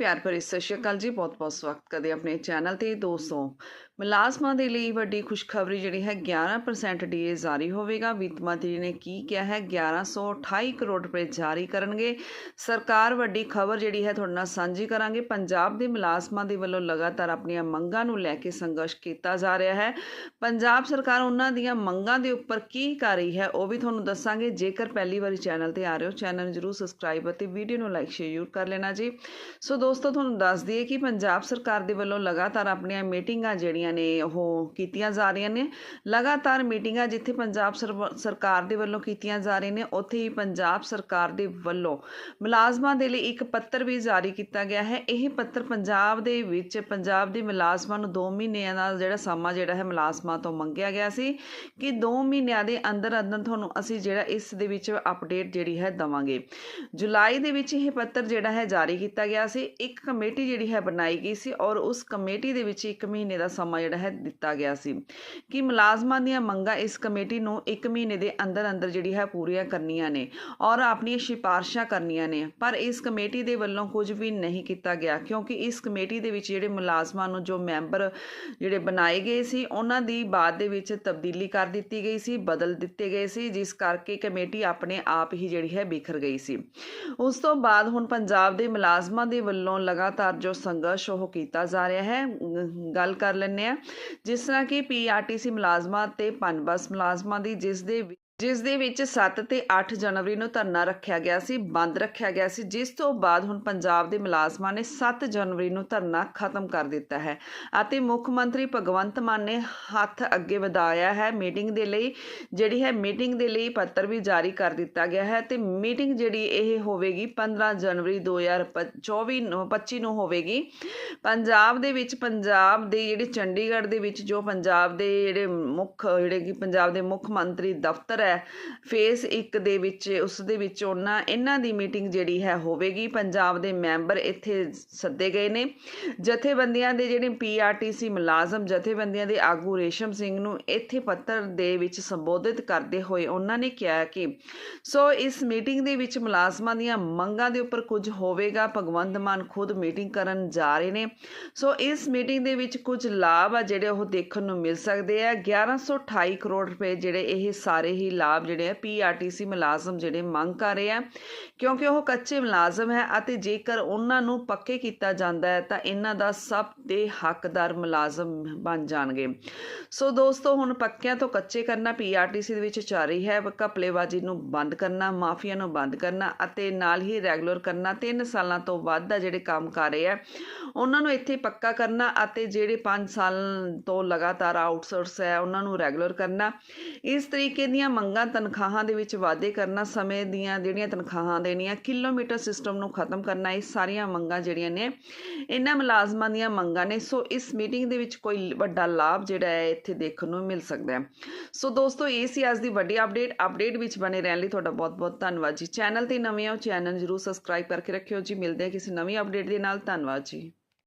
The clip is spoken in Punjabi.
ਪਿਆਰ ਭਰੀ ਸਤਿ ਸ਼੍ਰੀ ਅਕਾਲ ਜੀ। ਬਹੁਤ ਬਹੁਤ ਸਵਾਗਤ ਕਰਦੇ ਆਪਣੇ ਚੈਨਲ ਤੇ। ਦੋਸਤੋ, ਮੁਲਾਜ਼ਮਾਂ ਦੇ ਲਈ ਵੱਡੀ ਖੁਸ਼ਖਬਰੀ ਜਿਹੜੀ ਹੈ 11% ਡੀਏ ਜਾਰੀ ਹੋਵੇਗਾ। ਵਿੱਤ ਮੰਤਰੀ ਨੇ ਕੀ ਕਿਹਾ ਹੈ 1128 ਕਰੋੜ ਰੁਪਏ ਜਾਰੀ ਕਰਨਗੇ। ਸਰਕਾਰ ਵੱਡੀ ਖਬਰ ਜਿਹੜੀ ਹੈ, ਤੁਹਾਡੇ ਨਾਲ ਸਾਂਝੀ ਕਰਾਂਗੇ। ਪੰਜਾਬ ਦੇ ਮੁਲਾਜ਼ਮਾਂ ਦੇ ਵੱਲੋਂ ਲਗਾਤਾਰ ਆਪਣੀਆਂ ਮੰਗਾਂ ਨੂੰ ਲੈ ਕੇ ਸੰਘਰਸ਼ ਕੀਤਾ ਜਾ ਰਿਹਾ ਹੈ। ਪੰਜਾਬ ਸਰਕਾਰ ਉਹਨਾਂ ਦੀਆਂ ਮੰਗਾਂ ਦੇ ਉੱਪਰ ਕੀ ਕਰ ਰਹੀ ਹੈ, ਉਹ ਵੀ ਤੁਹਾਨੂੰ ਦੱਸਾਂਗੇ। ਜੇਕਰ ਪਹਿਲੀ ਵਾਰੀ ਚੈਨਲ ਤੇ ਆ ਰਹੇ ਹੋ, ਚੈਨਲ ਨੂੰ ਜਰੂਰ ਸਬਸਕ੍ਰਾਈਬ ਅਤੇ ਵੀਡੀਓ ਨੂੰ ਲਾਈਕ, ਸ਼ੇਅਰ ਕਰ ਲੈਣਾ ਜੀ। ਸੋ ਦੋਸਤੋ, ਤੁਹਾਨੂੰ ਦੱਸ ਦਈਏ ਕਿ ਪੰਜਾਬ ਸਰਕਾਰ ਦੇ ਵੱਲੋਂ ਲਗਾਤਾਰ ਆਪਣੀਆਂ ਮੀਟਿੰਗਾਂ ਜਿਹੜੀਆਂ ਨੇ, ਉਹ ਕੀਤੀਆਂ ਜਾ ਰਹੀਆਂ ਨੇ। ਲਗਾਤਾਰ ਮੀਟਿੰਗਾਂ ਜਿੱਥੇ ਪੰਜਾਬ ਸਰਵ- ਸਰਕਾਰ ਦੇ ਵੱਲੋਂ ਕੀਤੀਆਂ ਜਾ ਰਹੀਆਂ ਨੇ, ਉੱਥੇ ਹੀ ਪੰਜਾਬ ਸਰਕਾਰ ਦੇ ਵੱਲੋਂ ਮੁਲਾਜ਼ਮਾਂ ਦੇ ਲਈ ਇੱਕ ਪੱਤਰ ਵੀ ਜਾਰੀ ਕੀਤਾ ਗਿਆ ਹੈ। ਇਹ ਪੱਤਰ ਪੰਜਾਬ ਦੇ ਵਿੱਚ, ਪੰਜਾਬ ਦੇ ਮੁਲਾਜ਼ਮਾਂ ਨੂੰ 2 ਮਹੀਨਿਆਂ ਦਾ ਜਿਹੜਾ ਸਮਾਂ ਜਿਹੜਾ ਹੈ, ਮੁਲਾਜ਼ਮਾਂ ਤੋਂ ਮੰਗਿਆ ਗਿਆ ਸੀ ਕਿ 2 ਮਹੀਨਿਆਂ ਦੇ ਅੰਦਰ ਅੰਦਰ ਤੁਹਾਨੂੰ ਅਸੀਂ ਜਿਹੜਾ ਇਸ ਦੇ ਵਿੱਚ ਅਪਡੇਟ ਜਿਹੜੀ ਹੈ ਦਵਾਂਗੇ। ਜੁਲਾਈ ਦੇ ਵਿੱਚ ਇਹ ਪੱਤਰ ਜਿਹੜਾ ਹੈ, ਜਾਰੀ ਕੀਤਾ ਗਿਆ ਸੀ। ਇੱਕ ਕਮੇਟੀ ਜਿਹੜੀ ਹੈ ਬਣਾਈ ਗਈ ਸੀ ਔਰ ਉਸ ਕਮੇਟੀ ਦੇ ਵਿੱਚ 1 ਮਹੀਨੇ ਦਾ ਸਮਾਂ ਜਿਹੜਾ ਹੈ ਦਿੱਤਾ ਗਿਆ ਸੀ ਕਿ ਮੁਲਾਜ਼ਮਾਂ ਦੀਆਂ ਮੰਗਾਂ ਇਸ ਕਮੇਟੀ ਨੂੰ 1 ਮਹੀਨੇ ਦੇ ਅੰਦਰ ਅੰਦਰ ਜਿਹੜੀ ਹੈ ਪੂਰੀਆਂ ਕਰਨੀਆਂ ਨੇ ਔਰ ਆਪਣੀਆਂ ਸਿਫਾਰਸ਼ਾਂ ਕਰਨੀਆਂ ਨੇ। ਪਰ ਇਸ ਕਮੇਟੀ ਦੇ ਵੱਲੋਂ ਕੁਝ ਵੀ ਨਹੀਂ ਕੀਤਾ ਗਿਆ ਕਿਉਂਕਿ ਇਸ ਕਮੇਟੀ ਦੇ ਵਿੱਚ ਜਿਹੜੇ ਮੁਲਾਜ਼ਮਾਂ ਨੂੰ ਜੋ ਮੈਂਬਰ ਜਿਹੜੇ ਬਣਾਏ ਗਏ ਸੀ, ਉਹਨਾਂ ਦੀ ਬਾਅਦ ਦੇ ਵਿੱਚ ਤਬਦੀਲੀ ਕਰ ਦਿੱਤੀ ਗਈ ਸੀ, ਬਦਲ ਦਿੱਤੇ ਗਏ ਸੀ, ਜਿਸ ਕਰਕੇ ਕਮੇਟੀ ਆਪਣੇ ਆਪ ਹੀ ਜਿਹੜੀ ਹੈ ਬਿਖਰ ਗਈ ਸੀ। ਉਸ ਤੋਂ ਬਾਅਦ ਹੁਣ ਪੰਜਾਬ ਦੇ ਮੁਲਾਜ਼ਮਾਂ ਦੇ ਵੱਲੋਂ ਲਗਾਤਾਰ ਜੋ ਸੰਘਰਸ਼ ਉਹ ਕੀਤਾ ਜਾ ਰਿਹਾ ਹੈ ਗੱਲ ਕਰ ਲੈਂਦੇ ਆ ਜਿਸ ਤਰ੍ਹਾਂ ਕਿ ਪੀਆਰਟੀਸੀ ਮੁਲਾਜ਼ਮਾਂ ਤੇ ਪਨਬਸ ਮੁਲਾਜ਼ਮਾਂ ਦੀ, ਜਿਸ ਦੇ ਜਿਸ ਦੇ ਵਿੱਚ 7 ਤੇ 8 ਜਨਵਰੀ ਨੂੰ ਧਰਨਾ ਰੱਖਿਆ ਗਿਆ ਸੀ, ਬੰਦ ਰੱਖਿਆ ਗਿਆ ਸੀ। ਜਿਸ ਤੋਂ ਬਾਅਦ ਹੁਣ ਪੰਜਾਬ ਦੇ ਮੁਲਾਜ਼ਮਾਂ ਨੇ 7 ਜਨਵਰੀ ਨੂੰ ਧਰਨਾ ਖਤਮ ਕਰ ਦਿੱਤਾ ਹੈ ਅਤੇ ਮੁੱਖ ਮੰਤਰੀ ਭਗਵੰਤ ਮਾਨ ਨੇ ਹੱਥ ਅੱਗੇ ਵਧਾਇਆ ਹੈ। ਮੀਟਿੰਗ ਦੇ ਲਈ, ਜਿਹੜੀ ਹੈ ਮੀਟਿੰਗ ਦੇ ਲਈ ਪੱਤਰ ਵੀ ਜਾਰੀ ਕਰ ਦਿੱਤਾ ਗਿਆ ਹੈ ਤੇ ਮੀਟਿੰਗ ਜਿਹੜੀ ਇਹ ਹੋਵੇਗੀ 15 ਜਨਵਰੀ 2024 ਨੂੰ 25 ਨੂੰ ਹੋਵੇਗੀ। ਪੰਜਾਬ ਦੇ ਵਿੱਚ, ਪੰਜਾਬ ਦੇ ਜਿਹੜੇ ਚੰਡੀਗੜ੍ਹ ਦੇ ਵਿੱਚ ਜੋ ਪੰਜਾਬ ਦੇ ਜਿਹੜੇ ਮੁੱਖ, ਜਿਹੜੇ ਕਿ ਪੰਜਾਬ ਦੇ ਮੁੱਖ ਮੰਤਰੀ ਦਫ਼ਤਰ ਹੈ। ਫੇਸ 1 ਦੇ ਵਿੱਚ, ਉਸ ਦੇ ਵਿੱਚ ਉਹਨਾਂ, ਇਹਨਾਂ ਦੀ ਮੀਟਿੰਗ ਜਿਹੜੀ ਹੈ ਹੋਵੇਗੀ। ਪੰਜਾਬ ਦੇ ਮੈਂਬਰ ਇੱਥੇ ਸੱਦੇ ਗਏ ਨੇ। ਜਥੇਬੰਦੀਆਂ ਦੇ ਜਿਹੜੇ ਪੀਆਰਟੀਸੀ ਮੁਲਾਜ਼ਮ, ਜਥੇਬੰਦੀਆਂ ਦੇ ਆਗੂ ਰੇਸ਼ਮ ਸਿੰਘ ਨੂੰ ਇੱਥੇ ਪੱਤਰ ਦੇ ਵਿੱਚ ਸੰਬੋਧਿਤ ਕਰਦੇ ਹੋਏ ਉਹਨਾਂ ਨੇ ਕਿਹਾ ਕਿ, ਸੋ ਇਸ ਮੀਟਿੰਗ ਦੇ ਵਿੱਚ ਮੁਲਾਜ਼ਮਾਂ ਦੀਆਂ ਮੰਗਾਂ ਦੇ ਉੱਪਰ ਕੁਝ ਹੋਵੇਗਾ। ਭਗਵੰਤ ਮਾਨ ਖੁਦ ਮੀਟਿੰਗ ਕਰਨ ਜਾ ਰਹੇ ਨੇ। ਸੋ ਇਸ ਮੀਟਿੰਗ ਦੇ ਵਿੱਚ ਕੁਝ ਲਾਭ ਆ ਜਿਹੜੇ ਉਹ ਦੇਖਣ ਨੂੰ ਮਿਲ ਸਕਦੇ ਆ। 1128 ਕਰੋੜ ਰੁਪਏ ਜਿਹੜੇ ਇਹ ਸਾਰੇ ਹੀ ਲਾਭ ਜਿਹੜੇ ਆ ਪੀਆਰਟੀਸੀ ਮੁਲਾਜ਼ਮ ਜਿਹੜੇ ਮੰਗ ਕਰ ਰਹੇ ਆ, ਕਿਉਂਕਿ ਉਹ ਕੱਚੇ ਮੁਲਾਜ਼ਮ ਹੈ ਅਤੇ ਜੇਕਰ ਉਹਨਾਂ ਨੂੰ ਪੱਕੇ ਕੀਤਾ ਜਾਂਦਾ ਹੈ ਤਾਂ ਇਹਨਾਂ ਦਾ ਸਭ ਦੇ ਹੱਕਦਾਰ ਮੁਲਾਜ਼ਮ ਬਣ ਜਾਣਗੇ। ਸੋ ਦੋਸਤੋ, ਹੁਣ ਪੱਕਿਆਂ ਤੋਂ ਕੱਚੇ ਕਰਨਾ ਪੀਆਰਟੀਸੀ ਦੇ ਵਿੱਚ ਜਾਰੀ ਹੈ। ਘਪਲੇਬਾਜ਼ੀ ਨੂੰ ਬੰਦ ਕਰਨਾ, ਮਾਫੀਆ ਨੂੰ ਬੰਦ ਕਰਨਾ ਅਤੇ ਨਾਲ ਹੀ ਰੈਗੂਲਰ ਕਰਨਾ 3 ਸਾਲਾਂ ਤੋਂ ਵੱਧ ਦਾ ਜਿਹੜੇ ਕੰਮ ਕਰ ਰਹੇ ਆ, ਉਹਨਾਂ ਨੂੰ ਇੱਥੇ ਪੱਕਾ ਕਰਨਾ ਅਤੇ ਜਿਹੜੇ 5 ਸਾਲ ਤੋਂ ਲਗਾਤਾਰ ਆਊਟਸੋਰਸ ਹੈ, ਉਹਨਾਂ ਨੂੰ ਰੈਗੂਲਰ ਕਰਨਾ। ਇਸ ਤਰੀਕੇ ਦੀਆਂ ਮੰਗ ਮੰਗਾਂ ਤਨਖਾਹਾਂ ਦੇ ਵਿੱਚ ਵਾਧੇ ਕਰਨਾ ਸਮੇਂ ਦੀਆਂ ਜਿਹੜੀਆਂ ਤਨਖਾਹਾਂ ਦੇਣੀਆਂ, ਕਿਲੋਮੀਟਰ ਸਿਸਟਮ ਨੂੰ ਖਤਮ ਕਰਨਾ, ਇਹ ਸਾਰੀਆਂ ਮੰਗਾਂ ਜਿਹੜੀਆਂ ਨੇ, ਇਹਨਾਂ ਮੁਲਾਜ਼ਮਾਂ ਦੀਆਂ ਮੰਗਾਂ ਨੇ। ਸੋ ਇਸ ਮੀਟਿੰਗ ਦੇ ਵਿੱਚ ਕੋਈ ਵੱਡਾ ਲਾਭ ਜਿਹੜਾ ਹੈ, ਇੱਥੇ ਦੇਖਣ ਨੂੰ ਮਿਲ ਸਕਦਾ ਹੈ। ਸੋ ਦੋਸਤੋ, ਇਹ ਸੀ ਅੱਜ ਦੀ ਵੱਡੀ ਅਪਡੇਟ ਅਪਡੇਟ ਵਿੱਚ ਬਣੇ ਰਹਿਣ ਲਈ ਤੁਹਾਡਾ ਬਹੁਤ ਬਹੁਤ ਧੰਨਵਾਦ ਜੀ। ਚੈਨਲ ਤੇ ਨਵੇਂ ਹੋ, ਚੈਨਲ ਜਰੂਰ ਸਬਸਕ੍ਰਾਈਬ ਕਰਕੇ ਰੱਖਿਓ ਜੀ। ਮਿਲਦੇ ਹਾਂ ਕਿਸੇ ਨਵੀਂ ਅਪਡੇਟ ਦੇ ਨਾਲ। ਧੰਨਵਾਦ ਜੀ।